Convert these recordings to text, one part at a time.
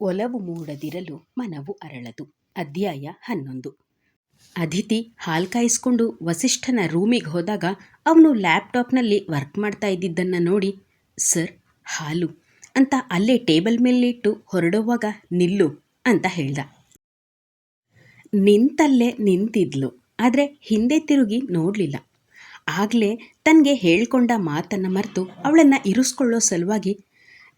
ಒಲವು ಮೂಡದಿರಲು ಮನವು ಅರಳದು. ಅಧ್ಯಾಯ ಹನ್ನೊಂದು. ಅದಿತಿ ಹಾಲು ಕಾಯಿಸ್ಕೊಂಡು ವಸಿಷ್ಠನ ರೂಮಿಗೆ ಹೋದಾಗ ಅವನು ಲ್ಯಾಪ್ಟಾಪ್ನಲ್ಲಿ ವರ್ಕ್ ಮಾಡ್ತಾ ಇದ್ದಿದ್ದನ್ನು ನೋಡಿ, ಸರ್, ಹಾಲು ಅಂತ ಅಲ್ಲೇ ಟೇಬಲ್ ಮೇಲಿಟ್ಟು ಹೊರಡುವಾಗ ನಿಲ್ಲು ಅಂತ ಹೇಳ್ದ. ನಿಂತಲ್ಲೇ ನಿಂತಿದ್ಲು, ಆದರೆ ಹಿಂದೆ ತಿರುಗಿ ನೋಡಲಿಲ್ಲ. ಆಗಲೇ ತನಗೆ ಹೇಳ್ಕೊಂಡ ಮಾತನ್ನು ಮರೆತು ಅವಳನ್ನು ಇರಿಸ್ಕೊಳ್ಳೋ ಸಲುವಾಗಿ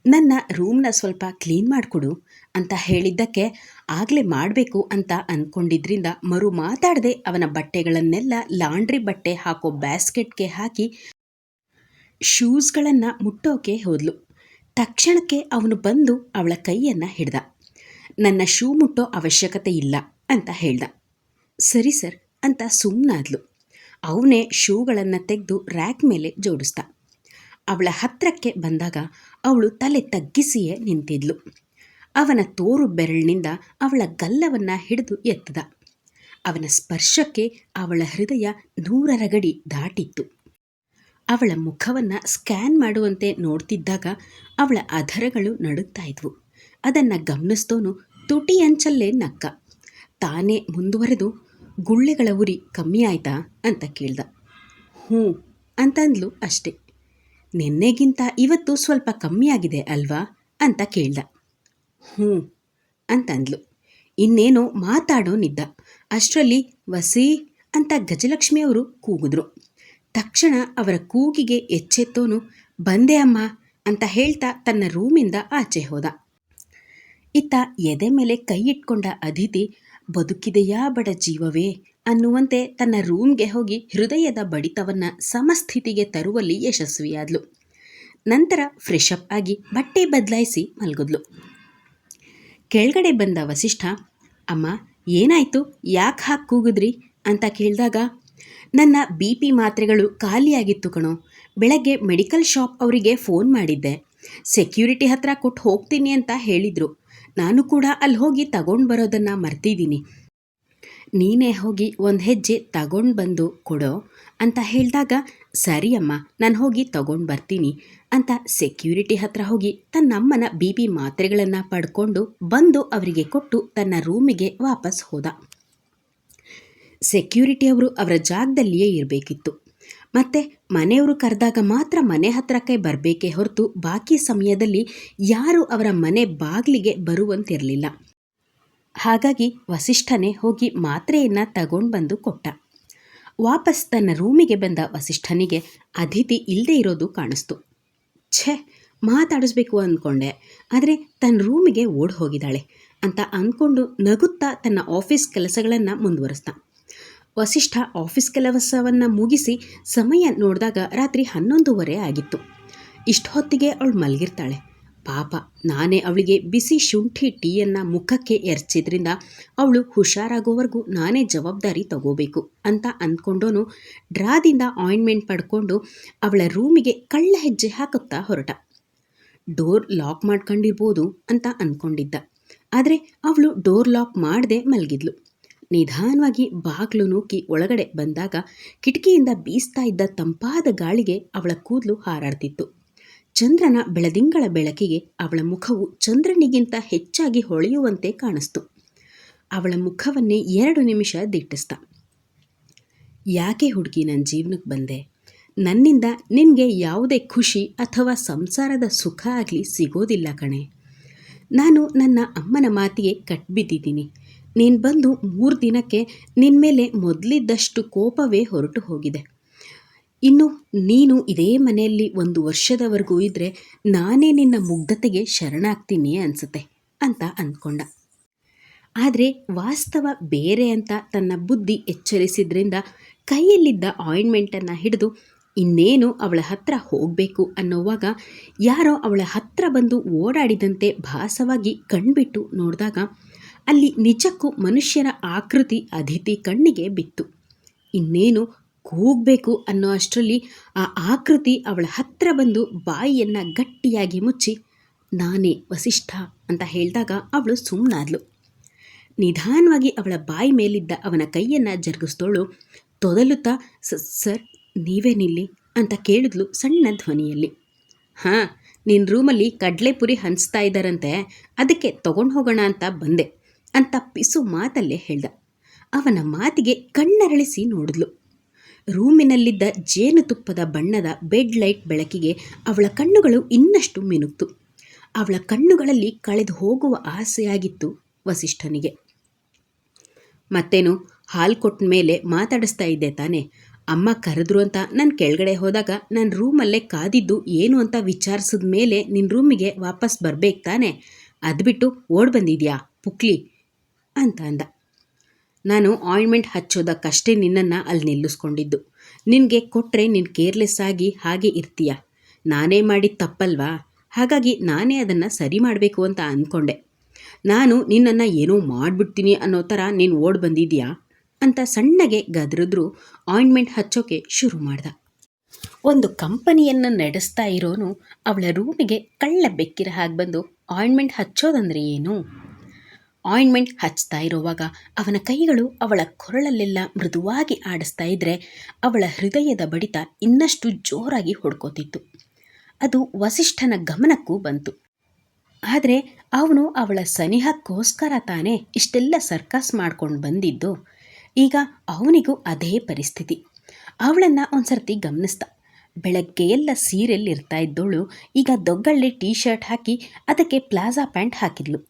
ನನ್ನ ರೂಮ್ನ ಸ್ವಲ್ಪ ಕ್ಲೀನ್ ಮಾಡಿಕೊಡು ಅಂತ ಹೇಳಿದ್ದಕ್ಕೆ ಆಗಲೇ ಮಾಡಬೇಕು ಅಂತ ಅಂದ್ಕೊಂಡಿದ್ರಿಂದ ಮರು ಮಾತಾಡದೆ ಅವನ ಬಟ್ಟೆಗಳನ್ನೆಲ್ಲ ಲಾಂಡ್ರಿ ಬಟ್ಟೆ ಹಾಕೋ ಬ್ಯಾಸ್ಕೆಟ್ಗೆ ಹಾಕಿ ಶೂಸ್ಗಳನ್ನು ಮುಟ್ಟೋಕೆ ಹೋದ್ಲು. ತಕ್ಷಣಕ್ಕೆ ಅವನು ಬಂದು ಅವಳ ಕೈಯನ್ನು ಹಿಡ್ದ. ನನ್ನ ಶೂ ಮುಟ್ಟೋ ಅವಶ್ಯಕತೆ ಇಲ್ಲ ಅಂತ ಹೇಳ್ದ. ಸರಿ ಸರ್ ಅಂತ ಸುಮ್ಮನಾದ್ಲು ಅವನೇ ಶೂಗಳನ್ನು ತೆಗೆದು ರ್ಯಾಕ್ ಮೇಲೆ ಜೋಡಿಸ್ದ. ಅವಳ ಹತ್ತಿರಕ್ಕೆ ಬಂದಾಗ ಅವಳು ತಲೆ ತಗ್ಗಿಸಿಯೇ ನಿಂತಿದ್ಲು. ಅವನ ತೋರು ಬೆರಳಿನಿಂದ ಅವಳ ಗಲ್ಲವನ್ನು ಹಿಡಿದು ಎತ್ತದ. ಅವನ ಸ್ಪರ್ಶಕ್ಕೆ ಅವಳ ಹೃದಯ ನೂರರ ಗಡಿ ದಾಟಿತ್ತು. ಅವಳ ಮುಖವನ್ನು ಸ್ಕ್ಯಾನ್ ಮಾಡುವಂತೆ ನೋಡ್ತಿದ್ದಾಗ ಅವಳ ಅಧರಗಳು ನಡುಗ್ತಾ ಇದ್ವು. ಅದನ್ನು ಗಮನಿಸ್ತೋನು ತುಟಿ ಅಂಚಲ್ಲೇ ನಕ್ಕ. ತಾನೇ ಮುಂದುವರೆದು ಗುಳ್ಳೆಗಳ ಉರಿ ಕಮ್ಮಿ ಆಯ್ತಾ ಅಂತ ಕೇಳ್ದ. ಹ್ಞೂ ಅಂತಂದ್ಲು ಅಷ್ಟೆ. ನಿನ್ನೆಗಿಂತ ಇವತ್ತು ಸ್ವಲ್ಪ ಕಮ್ಮಿಯಾಗಿದೆ ಅಲ್ವಾ ಅಂತ ಕೇಳ್ದ. ಹ್ಞೂ ಅಂತಂದ್ಲು. ಇನ್ನೇನೋ ಮಾತಾಡೋನಿದ್ದ ಅಷ್ಟರಲ್ಲಿ ವಸಿ ಅಂತ ಗಜಲಕ್ಷ್ಮಿಯವರು ಕೂಗಿದ್ರು. ತಕ್ಷಣ ಅವರ ಕೂಗಿಗೆ ಎಚ್ಚೆತ್ತೋನು, ಬಂದೆ ಅಮ್ಮ ಅಂತ ಹೇಳ್ತಾ ತನ್ನ ರೂಮಿಂದ ಆಚೆ ಹೋದ. ಇತ್ತ ಎದೆ ಮೇಲೆ ಕೈ ಇಟ್ಕೊಂಡ ಅದಿತಿ, ಬದುಕಿದೆಯಾ ಬಡ ಜೀವವೇ ಅನ್ನುವಂತೆ ತನ್ನ ರೂಮ್ಗೆ ಹೋಗಿ ಹೃದಯದ ಬಡಿತವನ್ನು ಸಮಸ್ಥಿತಿಗೆ ತರುವಲ್ಲಿ ಯಶಸ್ವಿಯಾದ್ಲು. ನಂತರ ಫ್ರೆಶ್ ಅಪ್ ಆಗಿ ಬಟ್ಟೆ ಬದಲಾಯಿಸಿ ಮಲಗಿದ್ಲು. ಕೆಳಗಡೆ ಬಂದ ವಸಿಷ್ಠ, ಅಮ್ಮ, ಏನಾಯಿತು? ಯಾಕೆ ಹಾಕಿ ಕೂಗಿದ್ರಿ? ಅಂತ ಕೇಳಿದಾಗ, ನನ್ನ ಬಿ ಪಿ ಮಾತ್ರೆಗಳು ಖಾಲಿಯಾಗಿತ್ತು ಕಣೋ. ಬೆಳಗ್ಗೆ ಮೆಡಿಕಲ್ ಶಾಪ್ ಅವರಿಗೆ ಫೋನ್ ಮಾಡಿದ್ದೆ. ಸೆಕ್ಯೂರಿಟಿ ಹತ್ರ ಕೊಟ್ಟು ಹೋಗ್ತೀನಿ ಅಂತ ಹೇಳಿದರು. ನಾನು ಕೂಡ ಅಲ್ಲಿ ಹೋಗಿ ತಗೊಂಡು ಬರೋದನ್ನು ಮರ್ತಿದ್ದೀನಿ. ನೀನೇ ಹೋಗಿ ಒಂದು ಹೆಜ್ಜೆ ತಗೊಂಡು ಬಂದು ಕೊಡೋ ಅಂತ ಹೇಳಿದಾಗ ಸರಿ ಅಮ್ಮ ನಾನು ಹೋಗಿ ತಗೊಂಡು ಬರ್ತೀನಿ ಅಂತ ಸೆಕ್ಯೂರಿಟಿ ಹತ್ರ ಹೋಗಿ ತನ್ನಮ್ಮನ ಬಿ ಪಿ ಮಾತ್ರೆಗಳನ್ನು ಪಡ್ಕೊಂಡು ಬಂದು ಅವರಿಗೆ ಕೊಟ್ಟು ತನ್ನ ರೂಮಿಗೆ ವಾಪಸ್ ಹೋದ. ಸೆಕ್ಯೂರಿಟಿಯವರು ಅವರ ಜಾಗದಲ್ಲಿಯೇ ಇರಬೇಕಿತ್ತು. ಮತ್ತು ಮನೆಯವರು ಕರೆದಾಗ ಮಾತ್ರ ಮನೆ ಹತ್ರಕ್ಕೆ ಬರಬೇಕೇ ಹೊರತು ಬಾಕಿ ಸಮಯದಲ್ಲಿ ಯಾರು ಅವರ ಮನೆ ಬಾಗಿಲಿಗೆ ಬರುವಂತಿರಲಿಲ್ಲ. ಹಾಗಾಗಿ ವಸಿಷ್ಠನೇ ಹೋಗಿ ಮಾತ್ರೆಯನ್ನು ತಗೊಂಡು ಬಂದು ಕೊಟ್ಟ. ವಾಪಸ್ ತನ್ನ ರೂಮಿಗೆ ಬಂದ ವಸಿಷ್ಠನಿಗೆ ಅತಿಥಿ ಇಲ್ಲದೆ ಇರೋದು ಕಾಣಿಸ್ತು. ಛೇ, ಮಾತಾಡಿಸ್ಬೇಕು ಅಂದ್ಕೊಂಡೆ ಆದರೆ ತನ್ನ ರೂಮಿಗೆ ಓಡ್ ಹೋಗಿದ್ದಾಳೆ ಅಂತ ಅಂದ್ಕೊಂಡು ನಗುತ್ತಾ ತನ್ನ ಆಫೀಸ್ ಕೆಲಸಗಳನ್ನು ಮುಂದುವರೆಸ್ತ ವಸಿಷ್ಠ ಆಫೀಸ್ ಕೆಲಸವನ್ನು ಮುಗಿಸಿ ಸಮಯ ನೋಡಿದಾಗ ರಾತ್ರಿ ಹನ್ನೊಂದುವರೆ ಆಗಿತ್ತು. ಇಷ್ಟೊತ್ತಿಗೆ ಅವಳು ಮಲಗಿರ್ತಾಳೆ. ಪಾಪ. ನಾನೇ ಅವಳಿಗೆ ಬಿಸಿ ಶುಂಠಿ ಟೀಯನ್ನು ಮುಖಕ್ಕೆ ಎರಚಿದ್ರಿಂದ ಅವಳು ಹುಷಾರಾಗೋವರೆಗೂ ನಾನೇ ಜವಾಬ್ದಾರಿ ತಗೋಬೇಕು ಅಂತ ಅಂದ್ಕೊಂಡೋನು. ಡ್ರಾದಿಂದ ಆಯಿಂಟ್ಮೆಂಟ್ ಪಡ್ಕೊಂಡು ಅವಳ ರೂಮಿಗೆ ಕಳ್ಳ ಹೆಜ್ಜೆ ಹಾಕುತ್ತಾ ಹೊರಟ. ಡೋರ್ ಲಾಕ್ ಮಾಡ್ಕೊಂಡಿರ್ಬೋದು ಅಂತ ಅಂದ್ಕೊಂಡಿದ್ದ ಆದರೆ ಅವಳು ಡೋರ್ ಲಾಕ್ ಮಾಡದೆ ಮಲಗಿದ್ಲು. ನಿಧಾನವಾಗಿ ಬಾಗಿಲು ನೂಕಿ ಒಳಗಡೆ ಬಂದಾಗ ಕಿಟಕಿಯಿಂದ ಬೀಸ್ತಾ ಇದ್ದ ತಂಪಾದ ಗಾಳಿಗೆ ಅವಳ ಕೂದಲು ಹಾರಾಡ್ತಿತ್ತು. ಚಂದ್ರನ ಬೆಳದಿಂಗಳ ಬೆಳಕಿಗೆ ಅವಳ ಮುಖವು ಚಂದ್ರನಿಗಿಂತ ಹೆಚ್ಚಾಗಿ ಹೊಳೆಯುವಂತೆ ಕಾಣಿಸ್ತು. ಅವಳ ಮುಖವನ್ನೇ ಎರಡು ನಿಮಿಷ ದಿಟ್ಟಿಸ್ತ ಯಾಕೆ ಹುಡುಗಿ ನನ್ನ ಜೀವನಕ್ಕೆ ಬಂದೆ? ನನ್ನಿಂದ ನಿನಗೆ ಯಾವುದೇ ಖುಷಿ ಅಥವಾ ಸಂಸಾರದ ಸುಖ ಆಗಲಿ ಸಿಗೋದಿಲ್ಲ ಕಣೆ. ನಾನು ನನ್ನ ಅಮ್ಮನ ಮಾತಿಗೆ ಕಟ್ಬಿದ್ದಿದ್ದೀನಿ ನೀನು ಬಂದು ಮೂರು ದಿನಕ್ಕೆ ನಿನ್ನ ಮೇಲೆ ಮೊದಲಿದ್ದಷ್ಟು ಕೋಪವೇ ಹೊರಟು ಹೋಗಿದೆ. ಇನ್ನು ನೀನು ಇದೇ ಮನೆಯಲ್ಲಿ ಒಂದು ವರ್ಷದವರೆಗೂ ಇದ್ದರೆ ನಾನೇ ನಿನ್ನ ಮುಗ್ಧತೆಗೆ ಶರಣಾಗ್ತೀನಿ ಅನಿಸುತ್ತೆ ಅಂತ ಅಂದ್ಕೊಂಡ ಆದರೆ ವಾಸ್ತವ ಬೇರೆ ಅಂತ ತನ್ನ ಬುದ್ಧಿ ಎಚ್ಚರಿಸಿದ್ರಿಂದ ಕೈಯಲ್ಲಿದ್ದ ಆಯಿಂಟ್ಮೆಂಟನ್ನು ಹಿಡಿದು ಇನ್ನೇನು ಅವಳ ಹತ್ರ ಹೋಗಬೇಕು ಅನ್ನೋವಾಗ ಯಾರೋ ಅವಳ ಹತ್ರ ಬಂದು ಓಡಾಡಿದಂತೆ ಭಾಸವಾಗಿ ಕಣ್ಬಿಟ್ಟು ನೋಡಿದಾಗ ಅಲ್ಲಿ ನಿಜಕ್ಕೂ ಮನುಷ್ಯರ ಆಕೃತಿ ಅದಿತಿ ಕಣ್ಣಿಗೆ ಬಿತ್ತು. ಇನ್ನೇನು ಕೂಗಬೇಕು ಅನ್ನೋ ಅಷ್ಟರಲ್ಲಿ ಆ ಆಕೃತಿ ಅವಳ ಹತ್ತಿರ ಬಂದು ಬಾಯಿಯನ್ನು ಗಟ್ಟಿಯಾಗಿ ಮುಚ್ಚಿ, ನಾನೇ ವಸಿಷ್ಠ ಅಂತ ಹೇಳಿದಾಗ ಅವಳು ಸುಮ್ಮನಾದ್ಲು ನಿಧಾನವಾಗಿ ಅವಳ ಬಾಯಿ ಮೇಲಿದ್ದ ಅವನ ಕೈಯನ್ನು ಜರುಗಿಸ್ತೋಳು ತೊದಲುತ್ತಾ ಸರ್, ನೀವೇ ನಿಲ್ಲಿ ಅಂತ ಕೇಳಿದ್ಲು ಸಣ್ಣ ಧ್ವನಿಯಲ್ಲಿ. ಹಾಂ ನಿನ್ನ ರೂಮಲ್ಲಿ ಕಡಲೆಪುರಿ ಹಂಚ್ತಾ ಇದ್ದಾರಂತೆ, ಅದಕ್ಕೆ ತಗೊಂಡು ಹೋಗೋಣ ಅಂತ ಬಂದೆ ಅಂತ ಪಿಸು ಮಾತಲ್ಲೇ ಹೇಳ್ದ. ಅವನ ಮಾತಿಗೆ ಕಣ್ಣರಳಿಸಿ ನೋಡಿದ್ಲು. ರೂಮಿನಲ್ಲಿದ್ದ ಜೇನುತುಪ್ಪದ ಬಣ್ಣದ ಬೆಡ್ ಲೈಟ್ ಬೆಳಕಿಗೆ ಅವಳ ಕಣ್ಣುಗಳು ಇನ್ನಷ್ಟು ಮಿನುಕ್ತು ಅವಳ ಕಣ್ಣುಗಳಲ್ಲಿ ಕಳೆದು ಹೋಗುವ ಆಸೆಯಾಗಿತ್ತು ವಸಿಷ್ಠನಿಗೆ. ಮತ್ತೇನು, ಹಾಲು ಕೊಟ್ಟ ಮೇಲೆ ಮಾತಾಡಿಸ್ತಾ ಇದ್ದೆ ತಾನೆ. ಅಮ್ಮ ಕರೆದ್ರು ಅಂತ ನನ್ನ ಕೆಳಗಡೆ ಹೋದಾಗ ನನ್ನ ರೂಮಲ್ಲೇ ಕಾದಿದ್ದು ಏನು ಅಂತ ವಿಚಾರಿಸಿದ ಮೇಲೆ ನಿನ್ನ ರೂಮಿಗೆ ವಾಪಸ್ ಬರ್ಬೇಕು ತಾನೆ. ಅದು ಬಿಟ್ಟು ಓಡ್ ಬಂದಿದ್ಯಾ, ಪುಕ್ಲಿ? ಅಂತ ಅಂದ. ನಾನು ಆಯಿಂಟ್ಮೆಂಟ್ ಹಚ್ಚೋದಕ್ಕಷ್ಟೇ ನಿನ್ನನ್ನು ಅಲ್ಲಿ ನಿಲ್ಲಿಸ್ಕೊಂಡಿದ್ದು. ನಿನಗೆ ಕೊಟ್ಟರೆ ನೀನು ಕೇರ್ಲೆಸ್ ಆಗಿ ಹಾಗೆ ಇರ್ತೀಯ. ನಾನೇ ಮಾಡಿದ ತಪ್ಪಲ್ವಾ? ಹಾಗಾಗಿ ನಾನೇ ಅದನ್ನು ಸರಿ ಮಾಡಬೇಕು ಅಂತ ಅಂದ್ಕೊಂಡೆ ನಾನು ನಿನ್ನನ್ನು ಏನೋ ಮಾಡಿಬಿಡ್ತೀನಿ ಅನ್ನೋ ಥರ ನೀನು ಓಡ್ ಬಂದಿದೀಯಾ? ಅಂತ ಸಣ್ಣಗೆ ಗದರಿದ್ರು ಆಯಿಂಟ್ಮೆಂಟ್ ಹಚ್ಚೋಕೆ ಶುರು ಮಾಡ್ದ. ಒಂದು ಕಂಪನಿಯನ್ನು ನಡೆಸ್ತಾ ಇರೋನು ಅವಳ ರೂಮಿಗೆ ಕಳ್ಳ ಬೆಕ್ಕಿರ ಹಾಗೆ ಬಂದು ಆಯಿಂಟ್ಮೆಂಟ್ ಹಚ್ಚೋದಂದ್ರೆ ಏನು? ಆಯಿಂಟ್ಮೆಂಟ್ ಹಚ್ತಾ ಇರುವಾಗ ಅವನ ಕೈಗಳು ಅವಳ ಕೊರಳಲ್ಲೆಲ್ಲ ಮೃದುವಾಗಿ ಆಡಿಸ್ತಾ ಇದ್ರೆ ಅವಳ ಹೃದಯದ ಬಡಿತ ಇನ್ನಷ್ಟು ಜೋರಾಗಿ ಹೊಡ್ಕೋತಿತ್ತು. ಅದು ವಸಿಷ್ಠನ ಗಮನಕ್ಕೂ ಬಂತು. ಆದರೆ ಅವನು ಅವಳ ಸನಿಹಕ್ಕೋಸ್ಕರ ತಾನೇ ಇಷ್ಟೆಲ್ಲ ಸರ್ಕಸ್ ಮಾಡ್ಕೊಂಡು ಬಂದಿದ್ದು. ಈಗ ಅವನಿಗೂ ಅದೇ ಪರಿಸ್ಥಿತಿ. ಅವಳನ್ನು ಒಂದ್ಸರ್ತಿ ಗಮನಿಸ್ದ ಬೆಳಗ್ಗೆ ಎಲ್ಲ ಸೀರೆಯಲ್ಲಿ ಇರ್ತಾ ಇದ್ದವಳು ಈಗ ದೊಗ್ಗಳ್ಳಿ ಟೀ ಶರ್ಟ್ ಹಾಕಿ ಅದಕ್ಕೆ ಪ್ಲಾಜಾ ಪ್ಯಾಂಟ್ ಹಾಕಿದ್ಲು.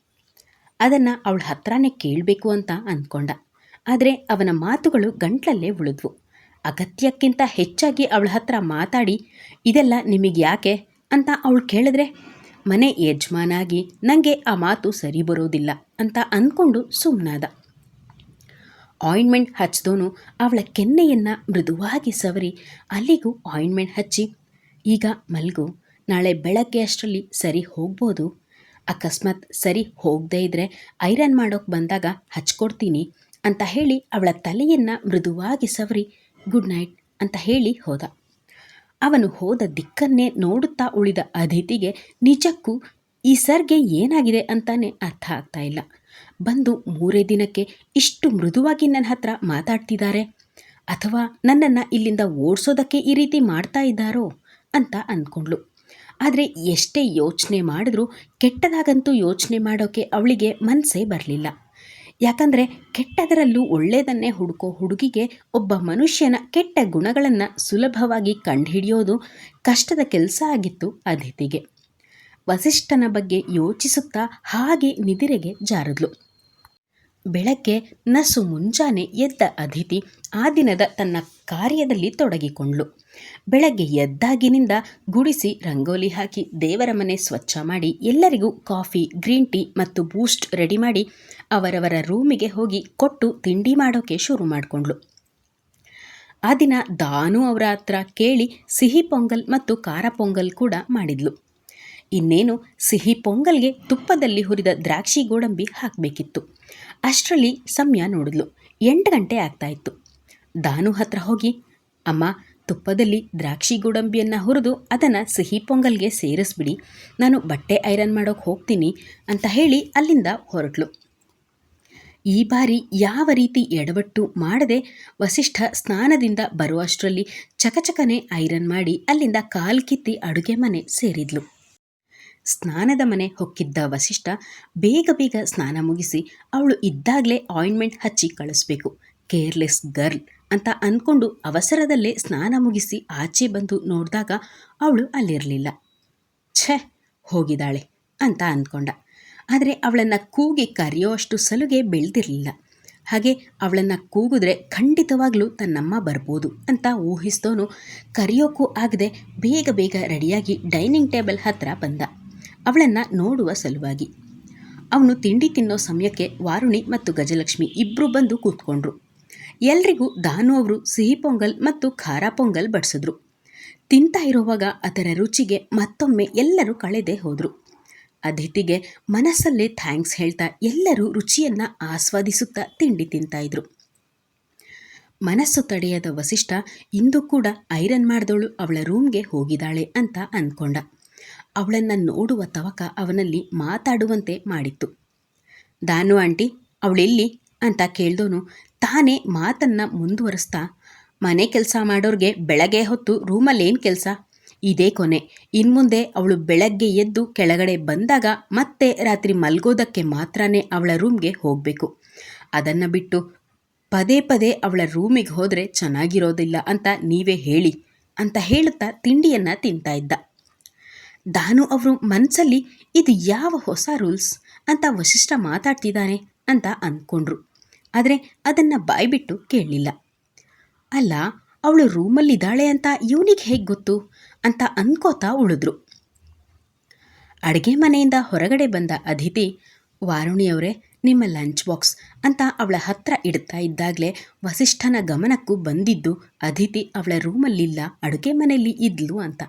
ಅದನ್ನು ಅವಳ ಹತ್ರನೇ ಕೇಳಬೇಕು ಅಂತ ಅಂದ್ಕೊಂಡ ಆದರೆ ಅವನ ಮಾತುಗಳು ಗಂಟ್ಲಲ್ಲೇ ಉಳಿದ್ವು. ಅಗತ್ಯಕ್ಕಿಂತ ಹೆಚ್ಚಾಗಿ ಅವಳ ಹತ್ರ ಮಾತಾಡಿ, ಇದೆಲ್ಲ ನಿಮಗೆ ಯಾಕೆ ಅಂತ ಅವಳು ಕೇಳಿದ್ರೆ, ಮನೆ ಯಜಮಾನಾಗಿ ನನಗೆ ಆ ಮಾತು ಸರಿ ಬರೋದಿಲ್ಲ ಅಂತ ಅಂದ್ಕೊಂಡು ಸುಮ್ಮನಾದ ಆಯಿಂಟ್ಮೆಂಟ್ ಹಚ್ಚಿದೋನು ಅವಳ ಕೆನ್ನೆಯನ್ನು ಮೃದುವಾಗಿ ಸವರಿ ಅಲ್ಲಿಗೂ ಆಯಿಂಟ್ಮೆಂಟ್ ಹಚ್ಚಿ, ಈಗ ಮಲ್ಗು, ನಾಳೆ ಬೆಳಗ್ಗೆ ಅಷ್ಟರಲ್ಲಿ ಸರಿ ಹೋಗ್ಬೋದು. ಅಕಸ್ಮಾತ್ ಸರಿ ಹೋಗದೇ ಇದ್ದರೆ ಐರನ್ ಮಾಡೋಕೆ ಬಂದಾಗ ಹಚ್ಕೊಡ್ತೀನಿ ಅಂತ ಹೇಳಿ ಅವಳ ತಲೆಯನ್ನು ಮೃದುವಾಗಿ ಸವರಿ, ಗುಡ್ ನೈಟ್ ಅಂತ ಹೇಳಿ ಹೋದ. ಅವನು ಹೋದ ದಿಕ್ಕನ್ನೇ ನೋಡುತ್ತಾ ಉಳಿದ ಅದಿತಿಗೆ ನಿಜಕ್ಕೂ ಈ ಸರ್ಗೆ ಏನಾಗಿದೆ ಅಂತಾನೆ ಅರ್ಥ ಆಗ್ತಾ ಇಲ್ಲ. ಬಂದು ಮೂರೇ ದಿನಕ್ಕೆ ಇಷ್ಟು ಮೃದುವಾಗಿ ನನ್ನ ಹತ್ರ ಮಾತಾಡ್ತಿದ್ದಾರೆ ಅಥವಾ ನನ್ನನ್ನು ಇಲ್ಲಿಂದ ಓಡಿಸೋದಕ್ಕೆ ಈ ರೀತಿ ಮಾಡ್ತಾ ಇದ್ದಾರೋ? ಅಂತ ಅಂದ್ಕೊಂಡ್ಳು. ಆದರೆ ಎಷ್ಟೇ ಯೋಚನೆ ಮಾಡಿದ್ರೂ ಕೆಟ್ಟದಾಗಂತೂ ಯೋಚನೆ ಮಾಡೋಕ್ಕೆ ಅವಳಿಗೆ ಮನಸ್ಸೇ ಬರಲಿಲ್ಲ. ಯಾಕಂದರೆ ಕೆಟ್ಟದರಲ್ಲೂ ಒಳ್ಳೆಯದನ್ನೇ ಹುಡುಕೋ ಹುಡುಗಿಗೆ ಒಬ್ಬ ಮನುಷ್ಯನ ಕೆಟ್ಟ ಗುಣಗಳನ್ನು ಸುಲಭವಾಗಿ ಕಂಡುಹಿಡಿಯೋದು ಕಷ್ಟದ ಕೆಲಸ ಆಗಿತ್ತು ಅದಿತಿಗೆ ವಸಿಷ್ಠನ ಬಗ್ಗೆ ಯೋಚಿಸುತ್ತಾ ಹಾಗೆ ನಿದಿರೆಗೆ ಜಾರದ್ಲು. ಬೆಳಗ್ಗೆ ನಸು ಮುಂಜಾನೆ ಎದ್ದ ಅದಿತಿ ಆ ದಿನದ ತನ್ನ ಕಾರ್ಯದಲ್ಲಿ ತೊಡಗಿಕೊಂಡ್ಳು. ಬೆಳಗ್ಗೆ ಎದ್ದಾಗಿನಿಂದ ಗುಡಿಸಿ ರಂಗೋಲಿ ಹಾಕಿ ದೇವರ ಮನೆ ಸ್ವಚ್ಛ ಮಾಡಿ ಎಲ್ಲರಿಗೂ ಕಾಫಿ, ಗ್ರೀನ್ ಟೀ ಮತ್ತು ಬೂಸ್ಟ್ ರೆಡಿ ಮಾಡಿ ಅವರವರ ರೂಮಿಗೆ ಹೋಗಿ ಕೊಟ್ಟು ತಿಂಡಿ ಮಾಡೋಕೆ ಶುರು ಮಾಡಿಕೊಂಡ್ಳು. ಆ ದಿನ ದಾನು ಅವರ ಹತ್ರ ಕೇಳಿ ಸಿಹಿ ಪೊಂಗಲ್ ಮತ್ತು ಖಾರ ಪೊಂಗಲ್ ಕೂಡ ಮಾಡಿದ್ಲು. ಇನ್ನೇನು ಸಿಹಿ ಪೊಂಗಲ್ಗೆ ತುಪ್ಪದಲ್ಲಿ ಹುರಿದ ದ್ರಾಕ್ಷಿ ಗೋಡಂಬಿ ಹಾಕಬೇಕಿತ್ತು. ಅಷ್ಟರಲ್ಲಿ ಸಮಯ ನೋಡಿದ್ಲು. ಎಂಟು ಗಂಟೆ ಆಗ್ತಾ ಇತ್ತು ದಾನು ಹತ್ರ ಹೋಗಿ, ಅಮ್ಮ, ತುಪ್ಪದಲ್ಲಿ ದ್ರಾಕ್ಷಿ ಗೋಡಂಬಿಯನ್ನು ಹುರಿದು ಅದನ್ನು ಸಿಹಿ ಪೊಂಗಲ್ಗೆ ಸೇರಿಸ್ಬಿಡಿ. ನಾನು ಬಟ್ಟೆ ಐರನ್ ಮಾಡೋಕ್ಕೆ ಹೋಗ್ತೀನಿ ಅಂತ ಹೇಳಿ ಅಲ್ಲಿಂದ ಹೊರಟ್ಲು. ಈ ಬಾರಿ ಯಾವ ರೀತಿ ಎಡವಟ್ಟು ಮಾಡದೆ ವಸಿಷ್ಠ ಸ್ನಾನದಿಂದ ಬರುವಷ್ಟರಲ್ಲಿ ಚಕಚಕನೆ ಐರನ್ ಮಾಡಿ ಅಲ್ಲಿಂದ ಕಾಲ್ಕಿತ್ತಿ ಅಡುಗೆ ಮನೆ ಸೇರಿದ್ಲು. ಸ್ನಾನದ ಮನೆ ಹೊಕ್ಕಿದ್ದ ವಸಿಷ್ಠ ಬೇಗ ಬೇಗ ಸ್ನಾನ ಮುಗಿಸಿ ಅವಳು ಇದ್ದಾಗಲೇ ಆಯಿಂಟ್ಮೆಂಟ್ ಹಚ್ಚಿ ಕಳಿಸ್ಬೇಕು. ಕೇರ್ಲೆಸ್ ಗರ್ಲ್ ಅಂತ ಅಂದ್ಕೊಂಡು ಅವಸರದಲ್ಲೇ ಸ್ನಾನ ಮುಗಿಸಿ ಆಚೆ ಬಂದು ನೋಡಿದಾಗ ಅವಳು ಅಲ್ಲಿರಲಿಲ್ಲ. ಛೆ, ಹೋಗಿದ್ದಾಳೆ ಅಂತ ಅಂದ್ಕೊಂಡ ಆದರೆ ಅವಳನ್ನು ಕೂಗಿ ಕರೆಯೋ ಅಷ್ಟು ಸಲುಗೆ ಬೆಳೆದಿರಲಿಲ್ಲ. ಹಾಗೆ ಅವಳನ್ನು ಕೂಗಿದ್ರೆ ಖಂಡಿತವಾಗಲೂ ತನ್ನಮ್ಮ ಬರ್ಬೋದು ಅಂತ ಊಹಿಸ್ತೋನು ಕರೆಯೋಕ್ಕೂ ಆಗದೆ ಬೇಗ ಬೇಗ ರೆಡಿಯಾಗಿ ಡೈನಿಂಗ್ ಟೇಬಲ್ ಹತ್ತಿರ ಬಂದ. ಅವಳನ್ನು ನೋಡುವ ಸಲುವಾಗಿ. ಅವನು ತಿಂಡಿ ತಿನ್ನೋ ಸಮಯಕ್ಕೆ ವಾರುಣಿ ಮತ್ತು ಗಜಲಕ್ಷ್ಮಿ ಇಬ್ಬರು ಬಂದು ಕೂತ್ಕೊಂಡ್ರು. ಎಲ್ರಿಗೂ ದಾನು ಅವರು ಸಿಹಿ ಪೊಂಗಲ್ ಮತ್ತು ಖಾರ ಪೊಂಗಲ್ ಬಡಿಸಿದ್ರು. ತಿಂತಾ ಇರುವಾಗ ಅದರ ರುಚಿಗೆ ಮತ್ತೊಮ್ಮೆ ಎಲ್ಲರೂ ಕಳೆದೇ ಹೋದರು. ಅದಿತಿಗೆ ಮನಸ್ಸಲ್ಲೇ ಥ್ಯಾಂಕ್ಸ್ ಹೇಳ್ತಾ ಎಲ್ಲರೂ ರುಚಿಯನ್ನು ಆಸ್ವಾದಿಸುತ್ತಾ ತಿಂಡಿ ತಿಂತಾಯಿದ್ರು ಮನಸ್ಸು ತಡೆಯದ ವಸಿಷ್ಠ ಇಂದು ಕೂಡ ಐರನ್ ಮಾಡಿದವಳು ಅವಳ ರೂಮ್ಗೆ ಹೋಗಿದ್ದಾಳೆ ಅಂತ ಅಂದ್ಕೊಂಡ ಅವಳನ್ನು ನೋಡುವ ತವಕ ಅವನಲ್ಲಿ ಮಾತಾಡುವಂತೆ ಮಾಡಿತ್ತು. ದಾನು ಆಂಟಿ, ಅವಳೆಲ್ಲಿ? ಅಂತ ಕೇಳ್ದೋನು ತಾನೇ ಮಾತನ್ನು ಮುಂದುವರೆಸ್ತಾ, ಮನೆ ಕೆಲಸ ಮಾಡೋರಿಗೆ ಬೆಳಗ್ಗೆ ಹೊತ್ತು ರೂಮಲ್ಲೇನು ಕೆಲಸ? ಇದೇ ಕೊನೆ. ಇನ್ಮುಂದೆ ಅವಳು ಬೆಳಗ್ಗೆ ಎದ್ದು ಕೆಳಗಡೆ ಬಂದಾಗ ಮತ್ತೆ ರಾತ್ರಿ ಮಲ್ಗೋದಕ್ಕೆ ಮಾತ್ರನೇ ಅವಳ ರೂಮ್ಗೆ ಹೋಗಬೇಕು. ಅದನ್ನು ಬಿಟ್ಟು ಪದೇ ಪದೇ ಅವಳ ರೂಮಿಗೆ ಹೋದರೆ ಚೆನ್ನಾಗಿರೋದಿಲ್ಲ ಅಂತ ನೀವೇ ಹೇಳಿ ಅಂತ ಹೇಳುತ್ತಾ ತಿಂಡಿಯನ್ನು ತಿಂತಾ ಇದ್ದ. ದಾನು ಅವರು ಮನಸ್ಸಲ್ಲಿ ಇದು ಯಾವ ಹೊಸ ರೂಲ್ಸ್ ಅಂತ ವಶಿಷ್ಠ ಮಾತಾಡ್ತಿದ್ದಾನೆ ಅಂತ ಅಂದ್ಕೊಂಡ್ರು ಆದರೆ ಅದನ್ನು ಬಾಯ್ಬಿಟ್ಟು ಕೇಳಲಿಲ್ಲ. ಅಲ್ಲ, ಅವಳು ರೂಮಲ್ಲಿದ್ದಾಳೆ ಅಂತ ಇವನಿಗೆ ಹೇಗೆ ಗೊತ್ತು ಅಂತ ಅನ್ಕೋತಾ ಉಳಿದ್ರು. ಅಡುಗೆ ಮನೆಯಿಂದ ಹೊರಗಡೆ ಬಂದ ಅದಿತಿ ವಾರುಣಿಯವರೇ ನಿಮ್ಮ ಲಂಚ್ ಬಾಕ್ಸ್ ಅಂತ ಅವಳ ಹತ್ರ ಇಡ್ತಾ ಇದ್ದಾಗಲೇ ವಸಿಷ್ಠನ ಗಮನಕ್ಕೂ ಬಂದಿದ್ದು ಅದಿತಿ ಅವಳ ರೂಮಲ್ಲಿಲ್ಲ, ಅಡುಗೆ ಮನೆಯಲ್ಲಿ ಇದ್ಲು ಅಂತ.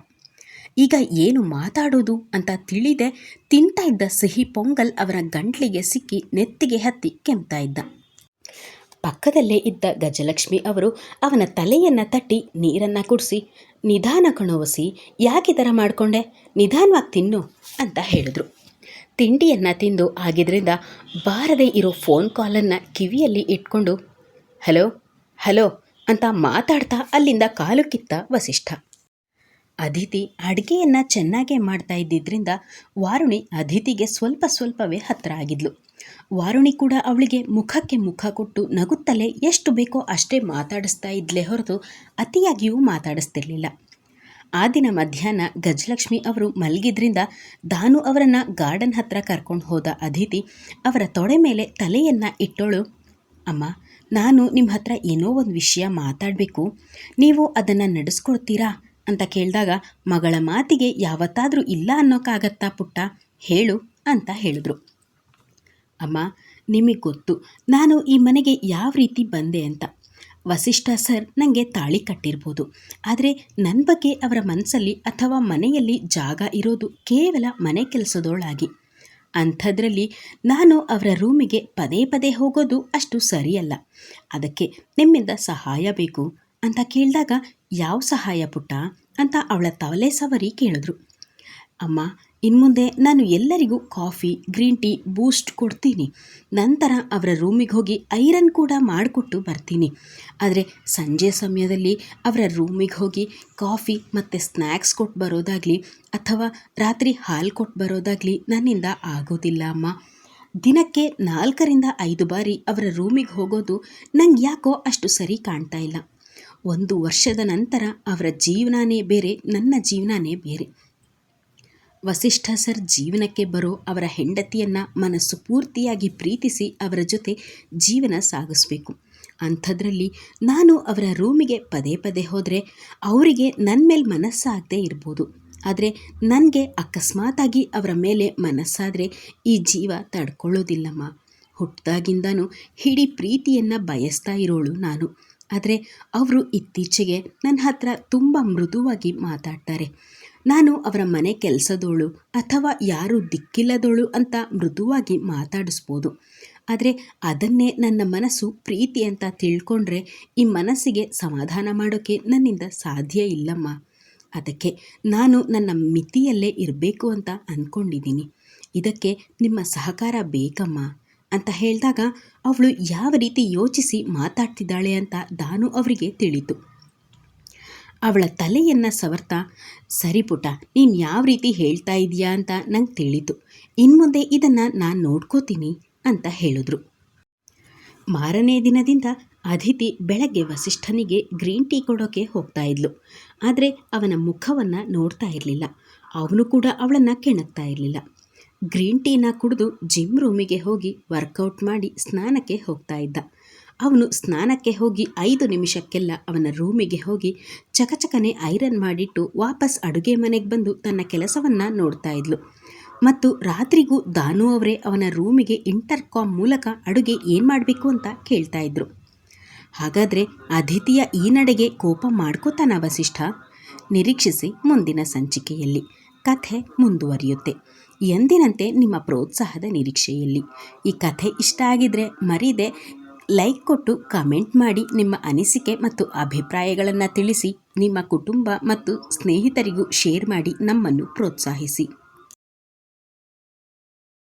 ಈಗ ಏನು ಮಾತಾಡೋದು ಅಂತ ತಿಳಿದೆ. ತಿಂತಾ ಇದ್ದ ಸಿಹಿ ಪೊಂಗಲ್ ಅವರ ಗಂಟ್ಲಿಗೆ ಸಿಕ್ಕಿ ನೆತ್ತಿಗೆ ಹತ್ತಿ ಕೆಮ್ತಾ ಇದ್ದ. ಪಕ್ಕದಲ್ಲೇ ಇದ್ದ ಗಜಲಕ್ಷ್ಮಿ ಅವರು ಅವನ ತಲೆಯನ್ನು ತಟ್ಟಿ ನೀರನ್ನು ಕುಡಿಸಿ, ನಿಧಾನ ಕಣೋವಸಿ ಯಾಕೆ ಥರ ಮಾಡಿಕೊಂಡೆ? ನಿಧಾನವಾಗಿ ತಿನ್ನು ಅಂತ ಹೇಳಿದ್ರು. ತಿಂಡಿಯನ್ನು ತಿಂದು ಆಗಿದ್ದರಿಂದ ಬಾರದೇ ಇರೋ ಫೋನ್ ಕಾಲನ್ನು ಕಿವಿಯಲ್ಲಿ ಇಟ್ಕೊಂಡು, ಹಲೋ ಹಲೋ ಅಂತ ಮಾತಾಡ್ತಾ ಅಲ್ಲಿಂದ ಕಾಲು ಕಿತ್ತ ವಸಿಷ್ಠ. ಅದಿತಿ ಅಡುಗೆಯನ್ನು ಚೆನ್ನಾಗೇ ಮಾಡ್ತಾ ಇದ್ದಿದ್ದರಿಂದ ವಾರುಣಿ ಅದಿತಿಗೆ ಸ್ವಲ್ಪ ಸ್ವಲ್ಪವೇ ಹತ್ತಿರ ಆಗಿದ್ಲು. ವಾರುಣಿ ಕೂಡ ಅವಳಿಗೆ ಮುಖಕ್ಕೆ ಮುಖ ಕೊಟ್ಟು ನಗುತ್ತಲೇ ಎಷ್ಟು ಬೇಕೋ ಅಷ್ಟೇ ಮಾತಾಡಿಸ್ತಾ ಇದ್ಲೇ ಹೊರತು ಅತಿಯಾಗಿಯೂ ಮಾತಾಡಿಸ್ತಿರ್ಲಿಲ್ಲ. ಆ ದಿನ ಮಧ್ಯಾಹ್ನ ಗಜಲಕ್ಷ್ಮಿ ಅವರು ಮಲಗಿದ್ರಿಂದ ದಾನು ಅವರನ್ನು ಗಾರ್ಡನ್ ಹತ್ರ ಕರ್ಕೊಂಡು ಹೋದ ಅದಿತಿ ಅವರ ತೊಡೆ ಮೇಲೆ ತಲೆಯನ್ನು ಇಟ್ಟೋಳು, ಅಮ್ಮ, ನಾನು ನಿಮ್ಮ ಹತ್ರ ಏನೋ ಒಂದು ವಿಷಯ ಮಾತಾಡಬೇಕು. ನೀವು ಅದನ್ನು ನಡೆಸ್ಕೊಡ್ತೀರಾ? ಅಂತ ಕೇಳಿದಾಗ, ಮಗಳ ಮಾತಿಗೆ ಯಾವತ್ತಾದರೂ ಇಲ್ಲ ಅನ್ನೋಕ್ಕಾಗತ್ತಾ ಪುಟ್ಟ? ಹೇಳು ಅಂತ ಹೇಳಿದ್ರು. ಅಮ್ಮ, ನಿಮಗೆ ಗೊತ್ತು. ನಾನು ಈ ಮನೆಗೆ ಯಾವ ರೀತಿ ಬಂದೆ ಅಂತ. ವಸಿಷ್ಠ ಸರ್ ನನಗೆ ತಾಳಿ ಕಟ್ಟಿರ್ಬೋದು. ಆದರೆ ನನ್ನ ಬಗ್ಗೆ ಅವರ ಮನಸ್ಸಲ್ಲಿ ಅಥವಾ ಮನೆಯಲ್ಲಿ ಜಾಗ ಇರೋದು ಕೇವಲ ಮನೆ ಕೆಲಸದೋಳಾಗಿ. ಅಂಥದ್ರಲ್ಲಿ ನಾನು ಅವರ ರೂಮಿಗೆ ಪದೇ ಪದೇ ಹೋಗೋದು ಅಷ್ಟು ಸರಿಯಲ್ಲ. ಅದಕ್ಕೆ ನಿಮ್ಮಿಂದ ಸಹಾಯ ಬೇಕು ಅಂತ ಕೇಳಿದಾಗ ಯಾವ ಸಹಾಯ ಪುಟ್ಟ? ಅಂತ ಅವಳ ತವಲೆ ಸವರಿ ಕೇಳಿದ್ರು. ಅಮ್ಮ, ಇನ್ಮುಂದೆ ನಾನು ಎಲ್ಲರಿಗೂ ಕಾಫಿ, ಗ್ರೀನ್ ಟೀ ಬೂಸ್ಟ್ ಕೊಡ್ತೀನಿ. ನಂತರ ಅವರ ರೂಮಿಗೆ ಹೋಗಿ ಐರನ್ ಕೂಡ ಮಾಡಿಕೊಟ್ಟು ಬರ್ತೀನಿ. ಆದರೆ ಸಂಜೆ ಸಮಯದಲ್ಲಿ ಅವರ ರೂಮಿಗೆ ಹೋಗಿ ಕಾಫಿ ಮತ್ತು ಸ್ನ್ಯಾಕ್ಸ್ ಕೊಟ್ಟು ಬರೋದಾಗಲಿ ಅಥವಾ ರಾತ್ರಿ ಹಾಲು ಕೊಟ್ಟು ಬರೋದಾಗಲಿ ನನ್ನಿಂದ ಆಗೋದಿಲ್ಲ ಅಮ್ಮ. ದಿನಕ್ಕೆ ನಾಲ್ಕರಿಂದ ಐದು ಬಾರಿ ಅವರ ರೂಮಿಗೆ ಹೋಗೋದು ನಂಗೆ ಯಾಕೋ ಅಷ್ಟು ಸರಿ ಕಾಣ್ತಾ ಇಲ್ಲ. ಒಂದು ವರ್ಷದ ನಂತರ ಅವರ ಜೀವನನೇ ಬೇರೆ, ನನ್ನ ಜೀವನನೇ ಬೇರೆ. ವಸಿಷ್ಠ ಸರ್ ಜೀವನಕ್ಕೆ ಬರೋ ಅವರ ಹೆಂಡತಿಯನ್ನು ಮನಸ್ಸು ಪೂರ್ತಿಯಾಗಿ ಪ್ರೀತಿಸಿ ಅವರ ಜೊತೆ ಜೀವನ ಸಾಗಿಸ್ಬೇಕು. ಅಂಥದ್ರಲ್ಲಿ ನಾನು ಅವರ ರೂಮಿಗೆ ಪದೇ ಪದೇ ಹೋದರೆ ಅವರಿಗೆ ನನ್ನ ಮೇಲೆ ಮನಸ್ಸಾಗದೇ ಇರ್ಬೋದು. ಆದರೆ ನನಗೆ ಅಕಸ್ಮಾತಾಗಿ ಅವರ ಮೇಲೆ ಮನಸ್ಸಾದರೆ ಈ ಜೀವ ತಡ್ಕೊಳ್ಳೋದಿಲ್ಲಮ್ಮ. ಹುಟ್ಟಿದಾಗಿಂದನೂ ಹಿಡಿ ಪ್ರೀತಿಯನ್ನು ಬಯಸ್ತಾ ಇರೋಳು ನಾನು. ಆದರೆ ಅವರು ಇತ್ತೀಚೆಗೆ ನನ್ನ ಹತ್ರ ತುಂಬ ಮೃದುವಾಗಿ ಮಾತಾಡ್ತಾರೆ. ನಾನು ಅವರ ಮನೆ ಕೆಲಸದೋಳು ಅಥವಾ ಯಾರು ದಿಕ್ಕಿಲ್ಲದೋಳು ಅಂತ ಮೃದುವಾಗಿ ಮಾತಾಡಿಸ್ಬೋದು. ಆದರೆ ಅದನ್ನೇ ನನ್ನ ಮನಸ್ಸು ಪ್ರೀತಿ ಅಂತ ತಿಳ್ಕೊಂಡ್ರೆ ಈ ಮನಸ್ಸಿಗೆ ಸಮಾಧಾನ ಮಾಡೋಕ್ಕೆ ನನ್ನಿಂದ ಸಾಧ್ಯ ಇಲ್ಲಮ್ಮ. ಅದಕ್ಕೆ ನಾನು ನನ್ನ ಮಿತಿಯಲ್ಲೇ ಇರಬೇಕು ಅಂತ ಅಂದ್ಕೊಂಡಿದ್ದೀನಿ ಇದಕ್ಕೆ ನಿಮ್ಮ ಸಹಕಾರ ಬೇಕಮ್ಮ. ಅಂತ ಹೇಳಿದಾಗ ಅವಳು ಯಾವ ರೀತಿ ಯೋಚಿಸಿ ಮಾತಾಡ್ತಿದ್ದಾಳೆ ಅಂತ ದಾನು ಅವರಿಗೆ ತಿಳಿತು. ಅವಳ ತಲೆಯನ್ನು ಸವರ್ತಾ, ಸರಿ ಪುಟ ನೀನು ಯಾವ ರೀತಿ ಹೇಳ್ತಾ ಇದೀಯಾ ಅಂತ ನಂಗೆ ತಿಳಿತು. ಇನ್ಮುಂದೆ ಇದನ್ನು ನಾನು ನೋಡ್ಕೋತೀನಿ ಅಂತ ಹೇಳಿದ್ರು. ಮಾರನೇ ದಿನದಿಂದ ಅದಿತಿ ಬೆಳಗ್ಗೆ ವಸಿಷ್ಠನಿಗೆ ಗ್ರೀನ್ ಟೀ ಕೊಡೋಕೆ ಹೋಗ್ತಾ ಇದ್ಲು. ಆದರೆ ಅವನ ಮುಖವನ್ನು ನೋಡ್ತಾ ಇರಲಿಲ್ಲ. ಅವನು ಕೂಡ ಅವಳನ್ನು ಕೆಣಕ್ತಾ ಇರಲಿಲ್ಲ. ಗ್ರೀನ್ ಟೀನ ಕುಡಿದು ಜಿಮ್ ರೂಮಿಗೆ ಹೋಗಿ ವರ್ಕೌಟ್ ಮಾಡಿ ಸ್ನಾನಕ್ಕೆ ಹೋಗ್ತಾ ಇದ್ದ. ಅವನು ಸ್ನಾನಕ್ಕೆ ಹೋಗಿ ಐದು ನಿಮಿಷಕ್ಕೆಲ್ಲ ಅವನ ರೂಮಿಗೆ ಹೋಗಿ ಚಕಚಕನೆ ಐರನ್ ಮಾಡಿಟ್ಟು ವಾಪಸ್ ಅಡುಗೆ ಮನೆಗೆ ಬಂದು ತನ್ನ ಕೆಲಸವನ್ನು ನೋಡ್ತಾ ಇದ್ಲು. ಮತ್ತು ರಾತ್ರಿಗೂ ದಾನು ಅವರೇ ಅವನ ರೂಮಿಗೆ ಇಂಟರ್ಕಾಮ್ ಮೂಲಕ ಅಡುಗೆ ಏನು ಮಾಡಬೇಕು ಅಂತ ಕೇಳ್ತಾ ಇದ್ರು. ಹಾಗಾದರೆ ಅದಿತಿಯ ಈ ನಡೆಗೆ ಕೋಪ ಮಾಡ್ಕೋತಾನ ವಸಿಷ್ಠ? ನಿರೀಕ್ಷಿಸಿ ಮುಂದಿನ ಸಂಚಿಕೆಯಲ್ಲಿ. ಕಥೆ ಮುಂದುವರಿಯುತ್ತೆ. ಎಂದಿನಂತೆ ನಿಮ್ಮ ಪ್ರೋತ್ಸಾಹದ ನಿರೀಕ್ಷೆಯಲ್ಲಿ. ಈ ಕಥೆ ಇಷ್ಟ ಆಗಿದ್ರೆ ಮರೀದೆ ಲೈಕ್ ಕೊಟ್ಟು ಕಮೆಂಟ್ ಮಾಡಿ ನಿಮ್ಮ ಅನಿಸಿಕೆ ಮತ್ತು ಅಭಿಪ್ರಾಯಗಳನ್ನು ತಿಳಿಸಿ, ನಿಮ್ಮ ಕುಟುಂಬ ಮತ್ತು ಸ್ನೇಹಿತರಿಗೂ ಶೇರ್ ಮಾಡಿ ನಮ್ಮನ್ನು ಪ್ರೋತ್ಸಾಹಿಸಿ.